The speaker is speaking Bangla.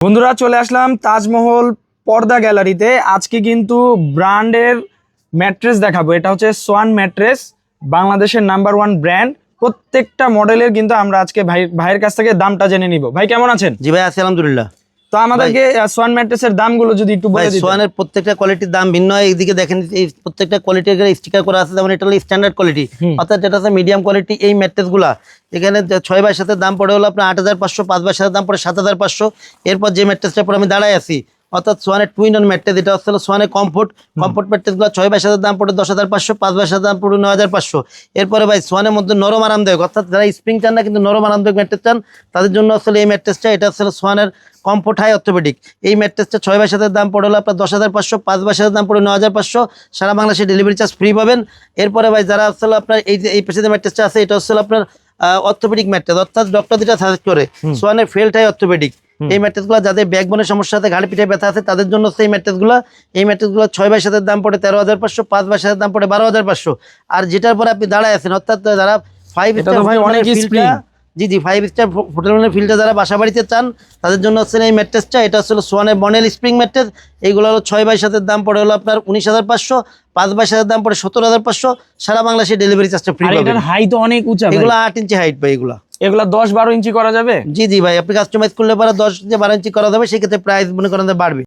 বন্ধুরা চলে আসলাম তাজমহল পর্দা গ্যালারিতে। আজকে কিন্তু ব্র্যান্ডের ম্যাট্রেস দেখাবো। এটা হচ্ছে সোয়ান ম্যাট্রেস, বাংলাদেশের নাম্বার ওয়ান ব্র্যান্ড। প্রত্যেকটা মডেলের কিন্তু আমরা আজকে ভাই ভাইয়ের কাছ থেকে দামটা জেনে নিব। ভাই, কেমন আছেন? জি ভাই, আছি আলহামদুলিল্লাহ। তো আমাদেরকে সোয়ান ম্যাট্রেসের দামগুলো যদি একটু বলে দিতেন। সোয়ানের প্রত্যেকটা কোয়ালিটির দাম ভিন্ন। হয় এইদিকে দেখেন এই প্রত্যেকটা কোয়ালিটির স্টিকার করা আছে যেমন এটা হলো স্ট্যান্ডার্ড কোয়ালিটি অর্থাৎ এটা আছে মিডিয়াম কোয়ালিটি এই ম্যাট্রেসগুলা এখানে ছয় বাই সাথে দাম পড়ে হলো আপনার আট হাজার পাঁচশো পাঁচ বাই সাথে দাম পড়ে সাত হাজার পাঁচশো। এরপর যে ম্যাট্রেসটার পরে আমি দাঁড়ায় আছি অর্থাৎ সোয়ানের টুইন অন ম্যাট্রেস এটা হচ্ছে সোয়ানের কমফোর্ট কমফোর্ট ম্যাট্রেসগুলো ছয় বাইশ হাজার দাম পড়ে দশ হাজার পাঁচশো পাঁচ বাইশ হাজার দাম পড়ে নয় হাজার পাঁচশো। এরপরে ভাই সোয়ানের মধ্যে নরম আরামদায়ক অর্থাৎ যারা স্প্রিং চান না কিন্তু নরম আরামদায়ক ম্যাট্রেস চান তাদের জন্য আসলে এই ম্যাট্রেসটা এটা আসলে সোয়ানের কমফোর্ট হাই অর্থোপেডিক এই ম্যাট্রেসটা ছয় বাইশ সাতের দাম পড়ে হলো আপনার দশ হাজার পাঁচশো পাঁচ বাইশ সাতের দাম পড়ে ন হাজার পাঁচশো। সারা বাংলাদেশে ডেলিভারি চার্জ ফ্রি পাবেন। এরপরে ভাই যারা আসলে আপনার এই যে এই পেছনে ম্যাট্রেসটা আছে এটা হচ্ছে আপনার অর্থোপেডিক ম্যাট্রেস অর্থাৎ ডক্টর যেটা সাজেস্ট করে সোয়ানের ফেল্ট হাই অর্থোপেডিক এই ম্যাট্রেসগুলো যাদের ব্যাকবোনের সমস্যা আছে ঘাড় পিঠে ব্যথা আছে তাদের জন্য সেই ম্যাট্রেসগুলো এই ম্যাট্রেসগুলো ছয় বাই সাতের দাম পড়ে তেরো হাজার পাঁচশো পাঁচ বাই সাতের দাম পড়ে বারো হাজার পাঁচশো। আর যেটার পরে আপনি দাঁড়ায় আছেন অর্থাৎ যারা ফাইভ spring। জি জি ফাইভ স্টার হোটেল মানে ফিল্ডে যারা বাসা বাড়িতে চান তাদের জন্য হচ্ছে এই ম্যাট্রেসটা এটা হচ্ছে সোয়ানের বনেল স্প্রিং ম্যাট্রেস এইগুলো হলো ছয় বাই সাতের দাম পড়ে হলো আপনার উনিশ হাজার পাঁচশো পাঁচ বাই সাতের দাম পড়ে সত্তর হাজার পাঁচশো। সারা বাংলাদেশে ডেলিভারি চার্জটা ফ্রি হাইট অনেক উঁচা। এগুলো আট ইঞ্চি হাইট ভাই এগুলো। এগুলা দশ বারো ইঞ্চি করা যাবে? জি জি ভাই, আপনি কাস্টমাইজ করলে পরে দশ বারো ইঞ্চি করা যাবে, সেক্ষেত্রে প্রাইস মনে করেন বাড়বে।